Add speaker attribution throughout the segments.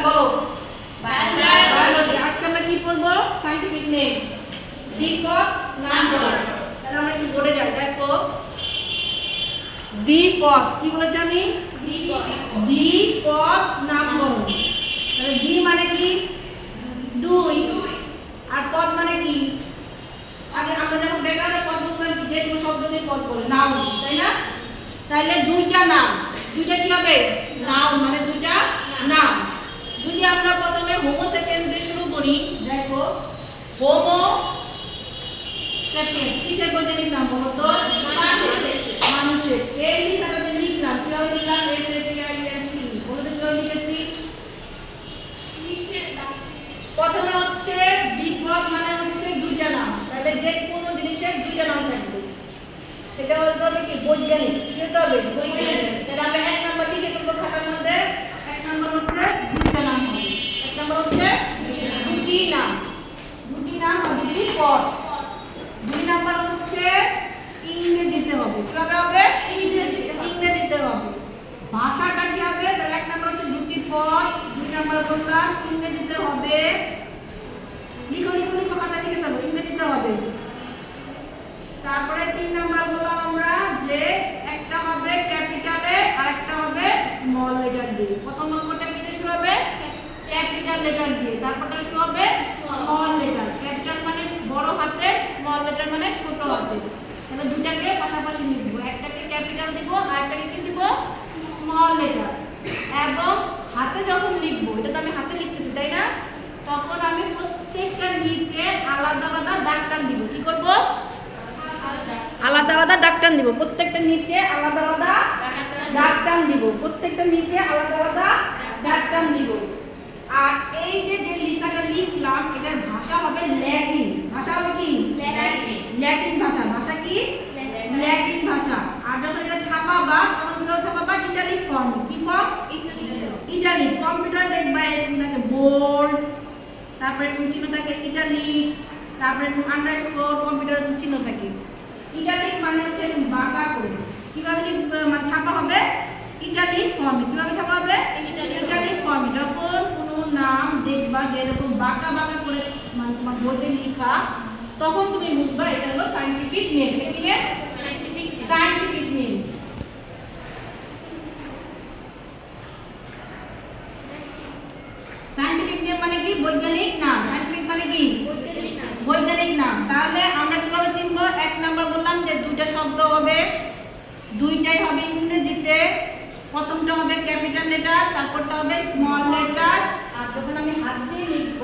Speaker 1: বলো নেম মানে দুই। আর পদ মানে কি? আগে আমরা যখন ব্যাকরণে পদ বলছিলাম যে কোনো দিয়ে পদ বলে। নাউন তাই না? তাহলে দুইটা নাম। দুইটা কি হবে? নাউন মানে দুইটা নাম যদি আমরা প্রথমে হোমো সেপিয়েন্স দিয়ে শুরু করি দেখো হোমো সেপিয়েন্স কিসের বৈজ্ঞানিক নাম বলো তো? মানুষের। এই লিখাটা যে লিখলাম কীভাবে লিখলাম? S A P I N C বলো তো লিখেছি? প্রথমে হচ্ছে বিপদ মানে হচ্ছে দুইটা নাম। তাহলে যে কোনো জিনিসের দুইটা নাম থাকবে। সেটা হতে হবে কি? বৈজ্ঞানিক। কি হতে হবে?
Speaker 2: বৈজ্ঞানিক।
Speaker 1: তাহলে আমরা এক নাম্বার লিখে তুলবো খাতার মধ্যে? এক নাম্বার হচ্ছে দুইটা নাম হবে এক নাম্বার হচ্ছে দুটি নাম দুটি নাম আর দুটি পদ দুই নাম্বার হচ্ছে ইংরেজিতে হবে কীভাবে হবে ইংরেজিতে ইংরেজিতে হবে ভাষাটা কি হবে তাহলে এক নাম্বার হচ্ছে দুটি পদ দুই নাম্বার বললাম ইংরেজিতে হবে লিখো লিখো লিখো খাতা লিখে দেবো ইংরেজিতে হবে তারপরে তিন নাম্বার বললাম আমরা যে একটা হবে ক্যাপিটালে আর একটা হবে স্মল লেটার দিয়ে প্রথম নম্বরটা কি দিয়ে শুরু হবে ক্যাপিটাল লেটার দিয়ে। তারপরটা শুরু হবে স্মল লেটার ক্যাপিটাল মানে বড় হাতে স্মল লেটার মানে ছোট হাতে। তাহলে দুটাকে পাশাপাশি লিখব। একটাকে ক্যাপিটাল দিব আর একটাকে কি দিব? স্মল লেটার এবং হাতে যখন লিখব এটা তো আমি হাতে লিখতেছি তাই না? তখন আমি প্রত্যেকটা নিচে আলাদা আলাদা দাগ টান দিব। কি করব? আলাদা আলাদা দাগ টান দিব। প্রত্যেকটা নিচে আলাদা আলাদা দাগ টান দিব। প্রত্যেকটা নিচে আলাদা আলাদা দাগ টান দিব। আর এই যে যে লেখাটা লিখলাম এটার ভাষা হবে ল্যাটিন। ভাষা হবে কি? ল্যাটিন। ভাষা। ভাষা কি? ল্যাটিন। ভাষা। আর যখন এটা ছাপাবা তখন কীভাবে ছাপাবা ইটালিক ফর্ম কি ফর্ম ইটালি কম্পিউটার দেখবা এরকম থাকে বোল্ড তারপরে এরকম চিহ্ন থাকে ইটালিক তারপরে এরকম আন্ডারস্কোর কম্পিউটার চিহ্ন থাকে। ইটালিক মানে হচ্ছে বাঁকা করে। কীভাবে মানে ছাপা হবে? ইটালিক ফর্মে কীভাবে ছাপা হবে? ইটালিক ফর্মে যখন নাম দেখবা যে এরকম বাঁকা বাঁকা করে মানে তোমার বইতে লেখা তখন তুমি বুঝবা এটা হলো সাইন্টিফিক নেম এটা কি name scientific name scientific name মানে কি? বৈজ্ঞানিক নাম। সাইন্টিফিক মানে কি? বৈজ্ঞানিক নাম। তাহলে আমরা কীভাবে চিনব? এক নাম্বার বললাম যে দুইটা শব্দ হবে দুইটাই হবে ইংরেজিতে। প্রথমটা হবে ক্যাপিটাল লেটার তারপরটা হবে স্মল লেটার আর যখন আমি হাত দিয়ে লিখব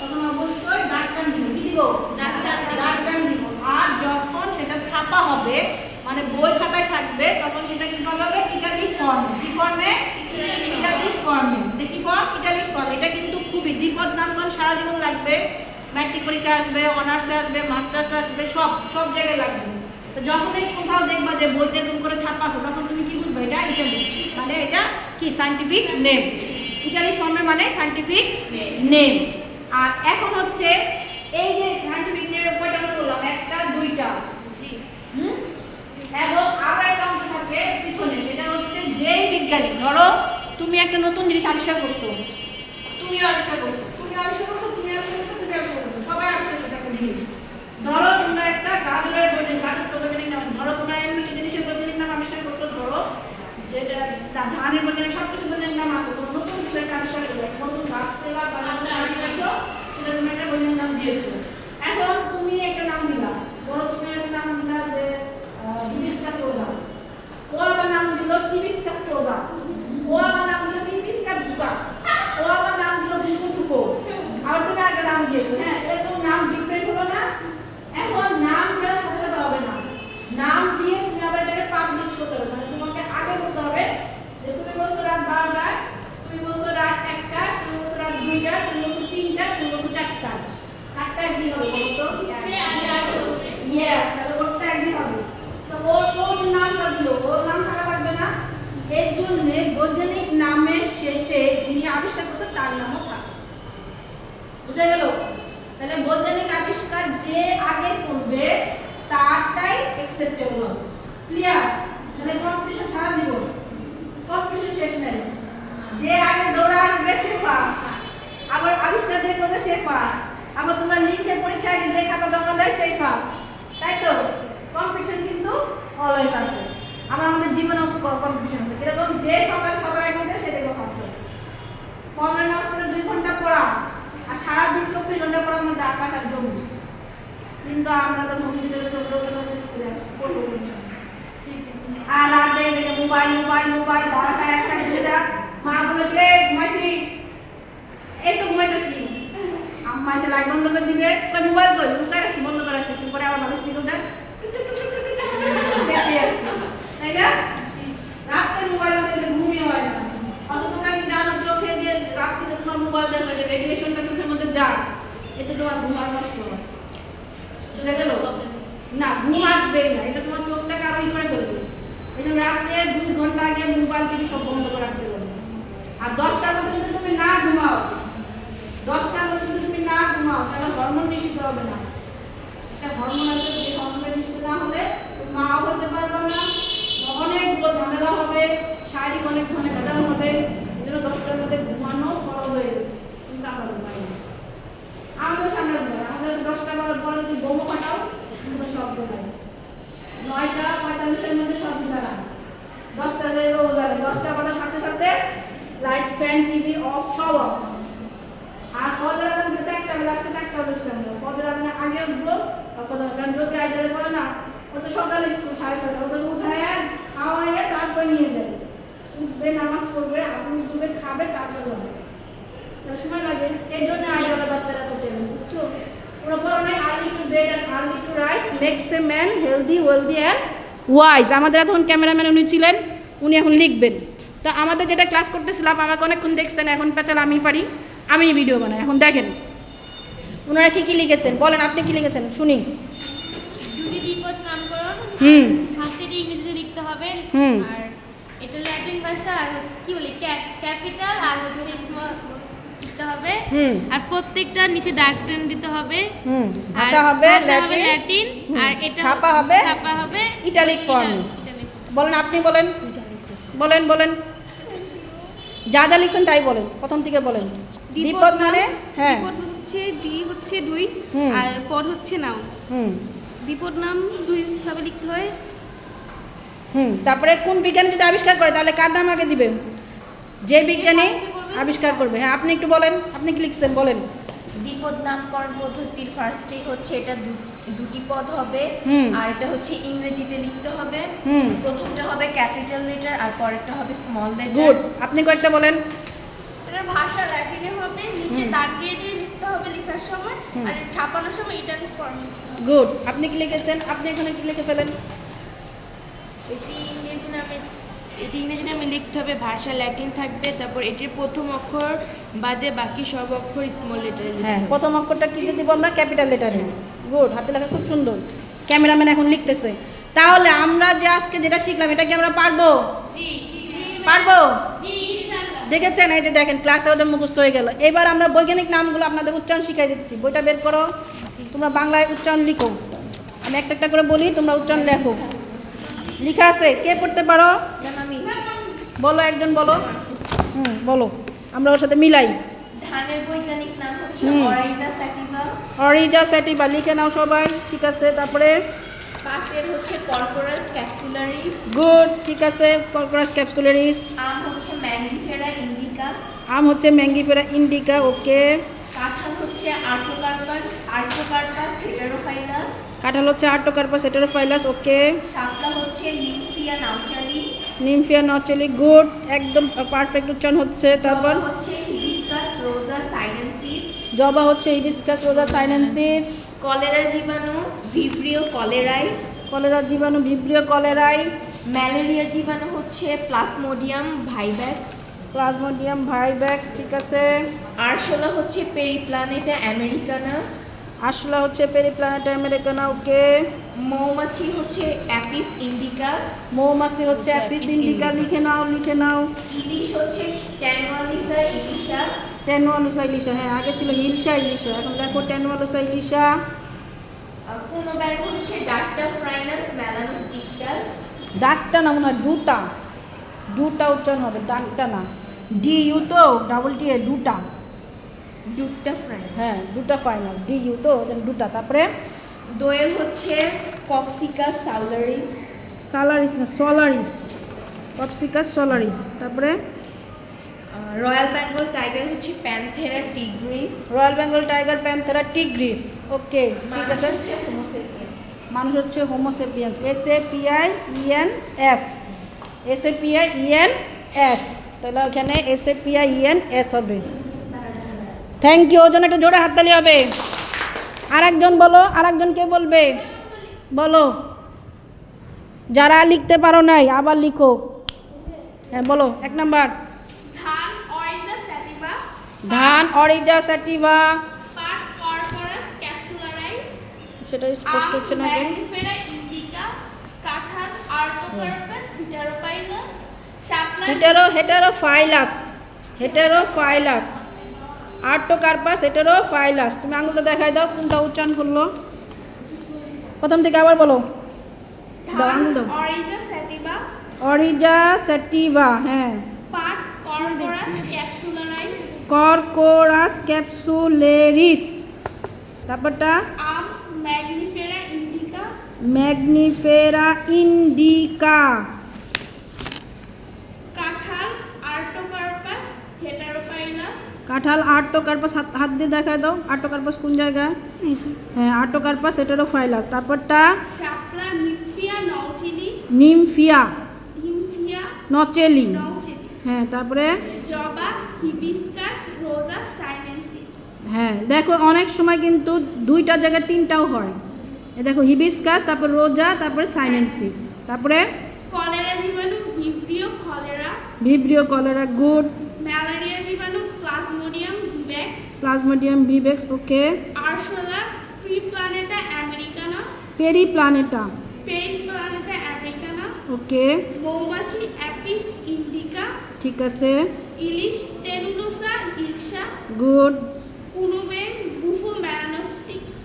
Speaker 1: তখন অবশ্যই দাগ টান দিব। কি দিব?
Speaker 2: দাগ টান দিব।
Speaker 1: টান দিব। আর যখন সেটা ছাপা হবে মানে বই খাতায় থাকবে তখন সেটা কীভাবে হবে? ইটালিক ফর্মে কি ফর্মে ইটালিক ফর্মে এটা কি ফর্ম ইটালিক ফর্ম এটা কিন্তু খুবই দ্বিপদ নামগণ সারা জীবন লাগবে। ম্যাট্রিক পরীক্ষা আসবে অনার্সে আসবে মাস্টার্স আসবে সব সব জায়গায় লাগবে। তো যখনই কোথাও দেখবা যে বইতে এরকম করে ছাপা আছে তখন তুমি কি বুঝবে? এটা ইটালি মানে এটা কি? সাইন্টিফিক নেম ইটালিক ফর্মে মানে সাইন্টিফিক নেম আর এখন হচ্ছে এই যে সাইন্টিফিক নেমের কয়টা অংশ বললাম? একটা দুইটা। হুম? এবং আরও একটা অংশ থাকে পিছনে সেটা হচ্ছে যেই বিজ্ঞানী। ধরো তুমি একটা নতুন জিনিস আবিষ্কার করছ। তুমিও আবিষ্কার করছ। তুমি আবিষ্কার করছ তুমি আবিষ্কার করছ তুমি আবিষ্কার করছ। সবাই আবিষ্কার করছে একটা জিনিস। ধরো তোমরা একটা গাজরের বৈজ্ঞানিক গাজর তো বৈজ্ঞানিক নাম। ধরো তোমরা এমনি একটা জিনিসের বৈজ্ঞানিক নাম আবিষ্কার করছ ধরো যেটা ধানের বৈজ্ঞানিক সব কিছু বৈজ্ঞানিক নাম আছে। সেটা তুমি একটা বইয়ের নাম দিয়েছ এখন তুমি একটা নাম দিলা ধরো তুমি একটা নাম দিলা যে হিবিস্কাস রোজা ও আবার নাম দিল হিবিস্কাস রোজা ও আবার নাম দিল হিবিস্কাস বুকা ও আবার নাম দিল বিলকুল টুকো আর তুমি একটা নাম দিয়েছ হ্যাঁ এরকম নাম ডিফারেন্ট হলো না এখন নাম দেওয়ার সাথে সাথে হবে না নাম দিয়ে তুমি আবার এটাকে পাবলিশ করতে হবে মানে তোমাকে আগে বলতে হবে যে তুমি বলছো রাত বারোটায় তুমি বলছো রাত একটা তুমি বলছো রাত দুইটা তুমি বলছো তিনটা তুমি বলছো চারটা আটটায় কি হবে বলো তো ইয়েস তাহলে ওরটা একই হবে। তো ও ওর নামটা দিল, ওর নাম থাকা লাগবে না। এর জন্য বৈজ্ঞানিক নামের শেষে যিনি আবিষ্কার করছে তার নামও থাকে বুঝা গেল? তাহলে বৈজ্ঞানিক আবিষ্কার যে আগে করবে, তারটাই অ্যাকসেপ্টেবল হবে। ক্লিয়ার তাহলে কম্পিটিশন সারা দিব কম্পিটিশন শেষ নেই। যে আগে দৌড়া আসবে, সে ফার্স্ট ফার্স্ট আবার তোমরা লিখে পরীক্ষায় যে খাতা জমা দেয়, সেই ফার্স্ট তাই তো? কম্পিটিশন কিন্তু অলওয়েজ আছে। আমার আমাদের জীবনেও কম্পিটিশন আছে। কীরকম যে সকাল সবার আগে উঠে সে দেখবে ফার্স্ট হবে ফজর নামাজ পড়ে দুই ঘণ্টা পড়া। আর সারাদিন চব্বিশ ঘণ্টা পড়ার মধ্যে আকাশ আর জমি। কিন্তু আমরা তো লোক স্কুলে আসি, পড়ব আর রাতে মোবাইল মোবাইল মোবাইল বারোটা একটা দুটা মা বলে রে ঘুমাইছিস? এই তো ঘুমাইতেছি। আম্মা এসে লাইট বন্ধ করে দিবে। মোবাইল কই লুকায় রাখছি বন্ধ করে রাখছি তারপরে আবার মানুষ দিল না দেখে আসছি তাই না রাত্রে মোবাইল না দেখলে ঘুমই হয় না অত তোমরা কি জানো চোখে যে রাত্রে তোমার মোবাইল দেখলে যে রেডিয়েশনটা চোখের মধ্যে যায় এতে তোমার ঘুম আর নষ্ট হয় বুঝা গেল না ঘুম আসবেই না এটা তোমার চোখটাকে আরও ই করে ফেলবে এই জন্য রাত্রে দুই ঘণ্টা আগে মোবাইল টিভি সব বন্ধ করে রাখতে হবে আর দশটার মধ্যে যদি তুমি না ঘুমাও দশটার মধ্যে যদি তুমি না ঘুমাও তাহলে হরমোন নিষিদ্ধ হবে না একটা হরমোন আছে যে হরমোনের নিষিদ্ধ না হলে মাও হতে পারবে না অনেকগুলো ঝামেলা হবে, শারীরিক অনেক ধরনের ভেজাল হবে, এই জন্য দশটার মধ্যে ঘুমানো ফরজ হয়ে গেছে, কিন্তু আমরা ঘুমাই আমাদের সামনে ঘুমাই, আমরা দশটা বাজার পরে যদি বোমো ফাটাও কোনো শব্দ নাই নয়টা পঁয়তাল্লিশের মধ্যে সব বিছানা। দশটা যে রোজ আর দশটা বাজার সাথে সাথে লাইট ফ্যান টিভি অফ সব অফ আর ফজর আদান চারটা বেলা আসছে চারটা বেলা আমরা ফজর আদানের আগে উঠবো পড়ে না, ও তো সকালে স্কুল সাড়ে উঠায় তারপর নিয়ে যায়। উঠবে, নামাজ পড়বে আপনি উঠবে খাবে, তারপর যাবে সময় লাগে। এর জন্য আইজারে বাচ্চারা তো বুঝছ? A man healthy and wise আমাদের এখন ক্যামেরাম্যান উনি ছিলেন, উনি এখন লিখবেন। তো আমাদের যেটা ক্লাস করতেছিলাম, আমাকে অনেকক্ষণ দেখছেন, এখন পেঁচাল আমি পারি, আমি ভিডিও বানাই। এখন দেখেন ওনারা কি কি লিখেছেন? বলেন আপনি কি লিখেছেন? শুনি।
Speaker 2: দুটি দ্বিপদ নামকরণ
Speaker 1: হুম।
Speaker 2: ফার্স্ট এটি ইংরেজিতে লিখতে হবে
Speaker 1: হুম।
Speaker 2: আর এটা ল্যাটিন ভাষা আর কি বলি ক্যাপিটাল আর হচ্ছে স্মল লিখতে হবে।
Speaker 1: হুম।
Speaker 2: আর প্রত্যেকটা নিচে টেন দিতে হবে।
Speaker 1: হুম। ভাষা হবে ল্যাটিন।
Speaker 2: ল্যাটিন আর এটা
Speaker 1: ছাপা হবে
Speaker 2: ছাপা হবে
Speaker 1: ইটালিক ফর্ম। বলেন আপনি বলেন। বলেন বলেন। যা যা লিখছেন তাই বলেন প্রথম থেকে বলেন। দ্বিপদ মানে হ্যাঁ।
Speaker 3: হচ্ছে ডি হচ্ছে দুই
Speaker 1: হুম।
Speaker 3: আর পদ হচ্ছে নাও
Speaker 1: হুম।
Speaker 3: দ্বিপদ নাম দুই ভাবে লিখতে হয়।
Speaker 1: হুম তারপরে কোন বিজ্ঞানী যদি আবিষ্কার করে তাহলে কার নাম আগে দিবে? যে বিজ্ঞানী আবিষ্কার করবে। হ্যাঁ আপনি একটু বলেন আপনি কি লিখছেন? বলেন।
Speaker 4: দ্বিপদ নামকরণ পদ্ধতির ফার্স্টে হচ্ছে এটা দু- দুটি পদ হবে আর এটা হচ্ছে ইংরেজিতে লিখতে হবে। প্রথমটা হবে ক্যাপিটাল লেটার আর পরেরটা হবে স্মল লেটার।
Speaker 1: গুড। আপনি কয়েকটা বলেন।
Speaker 2: এটার ভাষা ল্যাটিনে হবে নিচে দাগ দিয়ে দিয়ে লিখতে হবে লেখার সময় আর ছাপানোর সময় ইটালিক ফর্ম
Speaker 1: গুড। আপনি কি লিখেছেন? আপনি এখানে কি লিখে ফেলেন?
Speaker 3: এটি ইংরেজি নামে এটি ইংরেজি নামে লিখতে হবে ভাষা ল্যাটিন থাকবে তারপর এটির প্রথম অক্ষর বাদে বাকি সব অক্ষর স্মল লেটারে
Speaker 1: হ্যাঁ প্রথম অক্ষরটা কি দিব আমরা? ক্যাপিটাল লেটারে। গুড হাতে লেখা খুব সুন্দর। ক্যামেরাম্যান এখন লিখতেছে। তাহলে আমরা যে আজকে যেটা শিখলাম এটা কি আমরা পারব? পারব? দেখেছেন? এই যে দেখেন ক্লাসে ওদের মুখস্থ হয়ে গেল। এবার আমরা বৈজ্ঞানিক নামগুলো আপনাদের উচ্চারণ শিখাই দিচ্ছি। বইটা বের করো। তোমরা বাংলায় উচ্চারণ লিখো। আমি একটা একটা করে বলি তোমরা উচ্চারণ লেখো। লিখা আছে। কে পড়তে পারো? বলো একজন বলো। হুম বলো। আমরা ওর সাথে মিলাই।
Speaker 4: ধানের বৈজ্ঞানিক নাম হচ্ছে অরাইজা স্যাটিভা।
Speaker 1: অরিজা স্যাটিবা লিখে নাও সবাই। ঠিক আছে তারপরে?
Speaker 4: পাটের হচ্ছে ক্যাপসুলারিস।
Speaker 1: গুড ঠিক আছে কর্করাস ক্যাপসুলারিস।
Speaker 4: আম হচ্ছে ম্যাঙ্গিফেরা ইন্ডিকা।
Speaker 1: আম হচ্ছে ম্যাঙ্গিফেরা ইন্ডিকা ওকে।
Speaker 4: কাঁঠাল হচ্ছে আর্টোকার্পাস আর্টোকার্পাস হেটারোফাইলাস।
Speaker 1: কাঁঠাল হচ্ছে আর্টোকার্পাস হেটেরোফাইলাস ওকে।
Speaker 4: শাপলা হচ্ছে নাউচালি
Speaker 1: নিমফিয়া নচেলি গুড একদম পারফেক্ট উচ্চারণ হচ্ছে তারপর?
Speaker 4: হচ্ছে
Speaker 1: জবা হচ্ছে ইবিসকাস রোজা সাইনেন্সিস
Speaker 4: কলেরা জীবাণু ভিব্রিও কলেরাই।
Speaker 1: কলেরা জীবাণু ভিব্রিও কলেরাই।
Speaker 4: ম্যালেরিয়া জীবাণু হচ্ছে প্লাজমোডিয়াম ভাইব্যাক্স।
Speaker 1: প্লাজমোডিয়াম ভাইব্যাক্স ঠিক আছে।
Speaker 4: আরশোলা হচ্ছে পেরিপ্লানেটা আমেরিকানা।
Speaker 1: আরশোলা হচ্ছে পেরিপ্লানেট আমেরিকানা ওকে।
Speaker 4: মৌমাছি হচ্ছে অ্যাপিস ইন্ডিকা।
Speaker 1: মৌমাছি হচ্ছে অ্যাপিস ইন্ডিকা লিখে নাও লিখে নাও।
Speaker 4: ইলিশ হচ্ছে ট্যানুয়ালিসা ইলিশা।
Speaker 1: টেনুয়ালুসা ইলিশা হ্যাঁ আগে ছিল হিলসা ইলিশা এখন দেখো টেনুয়ালুসা ইলিশা
Speaker 4: কোনো ব্যাগ হচ্ছে ডাক্টা ফ্রাইনাস ম্যালানোস ইকটাস?
Speaker 1: ডাকটা না মনে হয় দুটা। দুটা উচ্চারণ হবে ডাকটা না। ডি ইউ তো ডাবল টি এ দুটা।
Speaker 4: ডুটা ফ্রাইনাস।
Speaker 1: হ্যাঁ দুটা ফাইনাস ডি ইউ তো দুটা। তারপরে?
Speaker 4: দোয়েল হচ্ছে কপসিকা সাউলারিস
Speaker 1: সালারিস না সলারিস। কপসিকাস সলারিস। তারপরে?
Speaker 4: রয়্যাল বেঙ্গল টাইগার হচ্ছে Panthera টিগ্রিস
Speaker 1: royal Bengal tiger Panthera টিগ্রিস okay ঠিক আছে। মানুষ হচ্ছে Homo sapiens S A P I E N S S A P I E N S তাহলে ওখানে S A P I E N S হবে। থ্যাংক ইউ ওজন একটা জোরে হাততালি হবে। আর একজন বলো আর একজন কে বলবে? বলো। যারা লিখতে পারো নাই আবার লিখো। হ্যাঁ বলো এক নাম্বার।
Speaker 5: ধান
Speaker 1: অরিজা স্যাটিভা সেটা স্পষ্ট হচ্ছে না কেন? Hetero heterophyllus heterophyllus Artocarpus heterophyllus তুমি আঙুলটা দেখাই দাও কোনটা উচ্চারণ করল? প্রথম থেকে আবার বলো। দাও আঙুল দাও। অরিজা স্যাটিভা হ্যাঁ।
Speaker 5: Corchorus
Speaker 1: capsularis. তারপরটা?
Speaker 5: আম ম্যাগনিফেরা ইন্ডিকা।
Speaker 1: Mangifera indica.
Speaker 5: কাঁঠাল আর্টোকার্পাস হেটারোপাইলাস।
Speaker 1: কাঁঠাল আর্টোকার্পাস হাত হাত দিয়ে দেখায় দাও। আর্টোকার্পাস কোন জায়গায়? হ্যাঁ আর্টোকার্পাস হেটারো ফাইলাস তারপরটা?
Speaker 5: শাপলা নিপিয়া নওচিলি
Speaker 1: নিমফিয়া। নচেলি। হ্যাঁ তারপরে?
Speaker 5: জবা হিবিস্কাস রোজা সাইলেন্সিস
Speaker 1: হ্যাঁ দেখো অনেক সময় কিন্তু দুইটা জায়গায় তিনটাও হয়। এ দেখো হিবিসকাস তারপর রোজা তারপর সাইনেন্সিস তারপরে?
Speaker 5: কলেরা জীবাণু Vibrio cholera
Speaker 1: Vibrio cholera good
Speaker 5: malaria জীবাণু Plasmodium vivax
Speaker 1: Plasmodium vivax okay
Speaker 5: আরশোলা Periplaneta americana
Speaker 1: Periplaneta
Speaker 5: Periplaneta americana
Speaker 1: okay
Speaker 5: মৌমাছি অ্যাপিস ইন্ডিকা
Speaker 1: ঠিক আছে।
Speaker 5: ইলিশ টেনুলোসা ইলসা
Speaker 1: গুড।
Speaker 5: কুনোবেন বুফো ম্যালানোস্টিক্স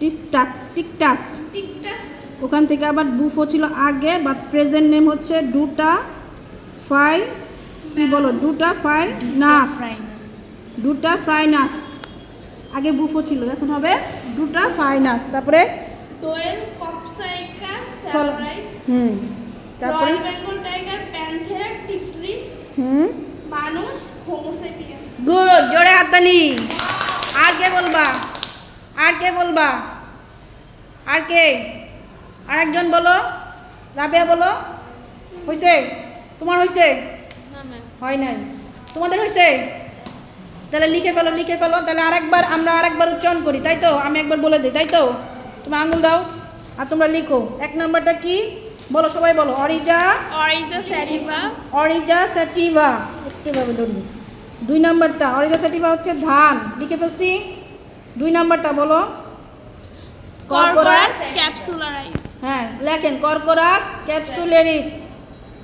Speaker 1: টিস্টাক টিকটাস।
Speaker 5: টিকটাস।
Speaker 1: ওখান থেকে আবার বুফো ছিল আগে বাট প্রেজেন্ট নেম হচ্ছে ডুটা ফাই কি বলো ডুটা ফাই নাস। ডুটা ফ্রাইনাস আগে বুফো ছিল এখন হবে ডুটা ফাইনাস তারপরে
Speaker 5: দোয়েল কপসাইকাস।
Speaker 1: হুম তারপরে?
Speaker 5: Bengal tiger Panthera tigris
Speaker 1: hmm
Speaker 5: মানুষ হোমোসেপিয়েন্স
Speaker 1: গুড জোরে হাততালি। আর কে বলবা? আর কে বলবা? আর কে? আর একজন বলো। রাবিয়া বলো। হয়েছে তোমার হয়েছে হয় নাই। তোমাদের হয়েছে তাহলে লিখে ফেলো লিখে ফেলো। তাহলে আরেকবার আমরা আরেকবার উচ্চারণ করি তাই তো? আমি একবার বলে দিই তাই তো? তুমি আঙুল দাও আর তোমরা লিখো। এক নাম্বারটা কি? বলো সবাই বলো। অরিজা
Speaker 5: অরিজা স্যাটিভা।
Speaker 1: অরিজা স্যাটিভা। একটুভাবে ধরি। দুই নাম্বারটা অরিজা স্যাটিভা হচ্ছে ধান। লিখে ফেলছি দুই নাম্বারটা বলো।
Speaker 5: কর্কোরাস ক্যাপসুলারাইস
Speaker 1: হ্যাঁ লেখেন কর্কোরাস ক্যাপসুলারিস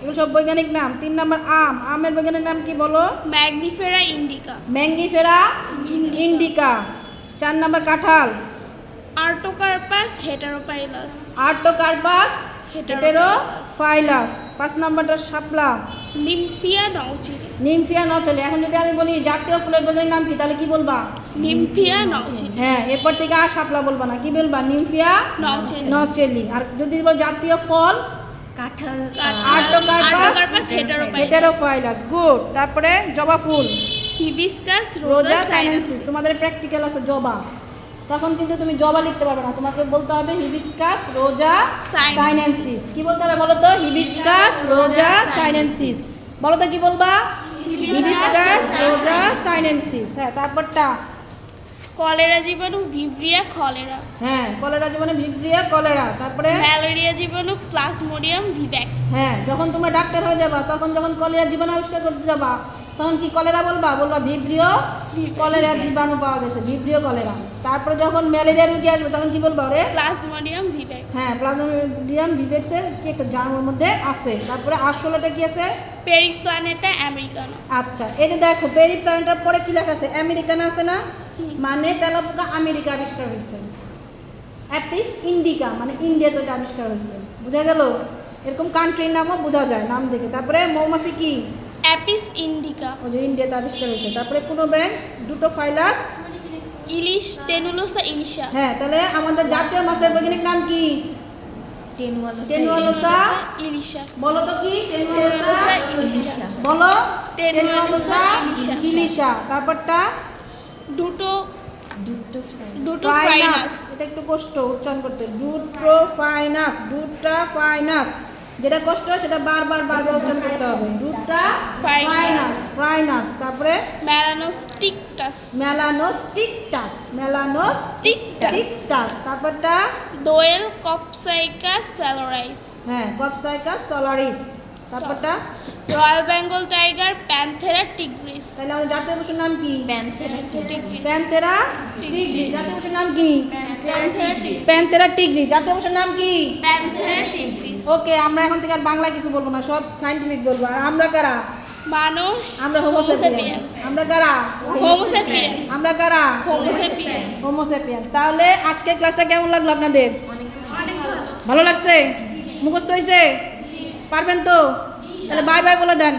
Speaker 1: এগুলো সব বৈজ্ঞানিক নাম। তিন নাম্বার আম। আমের বৈজ্ঞানিক নাম কি বলো?
Speaker 5: ম্যাগনিফেরা ইন্ডিকা
Speaker 1: ম্যাঙ্গিফেরা ইন্ডিকা চার নাম্বার কাঁঠাল।
Speaker 5: আর্টোকার্পাস হেটারোপাইলাস
Speaker 1: আর্টোকার্পাস হেটেরো ফাইলাস পাঁচ নাম্বারটা শাপলা।
Speaker 5: নিম্পিয়া নওচিলি
Speaker 1: নিমফিয়া নচলে এখন যদি আমি বলি জাতীয় ফুলের বৈজ্ঞানিক নাম কি তাহলে কি বলবা?
Speaker 5: নিম্পিয়া নওচিলি
Speaker 1: হ্যাঁ এরপর থেকে আর শাপলা বলবা না। কি বলবা? নিমফিয়া
Speaker 5: নওচিলি
Speaker 1: নচেলি আর যদি বল জাতীয় ফল?
Speaker 4: কাঁঠাল।
Speaker 1: আর্টোকার্পাস গুড তারপরে জবা ফুল।
Speaker 5: হিবিস্কাস
Speaker 1: রোজা সাইনেন্সিস তোমাদের প্র্যাকটিক্যাল আছে জবা। তখন কিন্তু তুমি জবা লিখতে পারবে না। তোমাকে বলতে হবে হিবিস্কাস রোজা. সাইনেন্সিস কি বলতে হবে বলো তো? হিবিস্কাস রোজা সাইনেন্সিস বলো তো কি বলবা? হিবিস্কাস রোজা সাইনেন্সিস হ্যাঁ তারপরটা?
Speaker 5: কলেরা জীবাণু ভিব্রিয়া কলেরা
Speaker 1: হ্যাঁ কলেরা জীবনে ভিব্রিয়া কলেরা তারপরে?
Speaker 5: ম্যালেরিয়া জীবাণু প্লাজমোডিয়াম ভিভ্যাক্স
Speaker 1: হ্যাঁ যখন তোমরা ডাক্তার হয়ে যাবা তখন যখন কলেরা জীবাণু আবিষ্কার করতে যাবা তখন কি কলেরা বলবা? বলবা ভিব্রিয় কলেরা জীবাণু পাওয়া গেছে ভিব্রিয় কলেরা। তারপরে যখন ম্যালেরিয়া রুগী আসবে তখন কি বলবা ওরে?
Speaker 5: প্লাজমোডিয়াম ভিভ্যাক্স
Speaker 1: হ্যাঁ প্লাজমোডিয়াম বিবেক্সের কি একটা জার্মের মধ্যে আছে। তারপরে আসলেটা কি আছে?
Speaker 5: Periplaneta americana.
Speaker 1: আচ্ছা এই যে দেখো পেরি প্ল্যানেটার পরে কি লেখা আছে? আমেরিকান আছে না? মানে তেলাপোকা আমেরিকা আবিষ্কার হয়েছে। অ্যাপিস ইন্ডিকা মানে ইন্ডিয়াতে ওটা আবিষ্কার হয়েছে। বোঝা গেল? এরকম কান্ট্রির নামও বোঝা যায় নাম দেখে। তারপরে মৌমাছি কি?
Speaker 5: অ্যাপিস ইন্ডিকা
Speaker 1: ওই যে ইন্ডিয়াতে আবিষ্কার হয়েছে। তারপরে কোনো ব্যাঙ দুটো ফাইলাস।
Speaker 5: ইলিশ টেনুলোসা ইলিশা।
Speaker 1: হ্যাঁ তাহলে আমাদের জাতীয় মাছের বৈজ্ঞানিক নাম কি? টেনুয়ালোসা
Speaker 5: ইলিশা।
Speaker 1: বলো তো কি? টেনুয়ালোসা
Speaker 5: ইলিশা।
Speaker 1: বলো।
Speaker 5: টেনুয়ালোসা
Speaker 1: টেনুয়ালোসা
Speaker 5: ইলিশা।
Speaker 1: ইলিশা। তারপরটা?
Speaker 5: দুটো
Speaker 1: ফাইনাস। এটা একটু কষ্ট উচ্চারণ করতে। দুটো ফাইনাস দুটা ফাইনাস। যেটা কষ্ট সেটা বারবার বারবার উচ্চারণ করতে হবে।
Speaker 5: রুটটা.
Speaker 1: ফাইনাস ফাইনাস তারপরে?
Speaker 5: মেলানোস্টিকটাস
Speaker 1: মেলানোস্টিকটাস মেলানোস্টিকটাস তারপরটা?
Speaker 5: দোয়েল কপসাইকাস স্যালোরাইস
Speaker 1: হ্যাঁ কপসাইকাস সোলারিস তারপরটা?
Speaker 5: Royal Bengal tiger Panthera টিগ্রিস।
Speaker 1: তাহলে আমাদের জাতীয় পশুর নাম কি?
Speaker 5: প্যান্থেরা টিগ্রিস।
Speaker 1: প্যান্তেরা টিগ্রি জাতীয় পশুর নাম কি?
Speaker 5: Panthera tigris.
Speaker 1: জাতীয় পশুর নাম কি?
Speaker 5: প্যান্থেরা টিগ্রিস।
Speaker 1: ওকে আমরা এখন থেকে আর বাংলায় কিছু বলব না সব সাইন্টিফিক বলব। আর আমরা কারা?
Speaker 5: মানুষ
Speaker 1: আমরা হোমোসেপিয়েন্স আমরা কারা?
Speaker 5: হোমোসেপিয়েন্স
Speaker 1: আমরা কারা?
Speaker 5: হোমোসেপিয়েন্স
Speaker 1: হোমোসেপিয়েন্স তাহলে আজকের ক্লাসটা কেমন লাগল আপনাদের? ভালো। লাগছে? মুখস্থ হয়েছে পারবেন তো? তাহলে বাই বাই বলে দেন।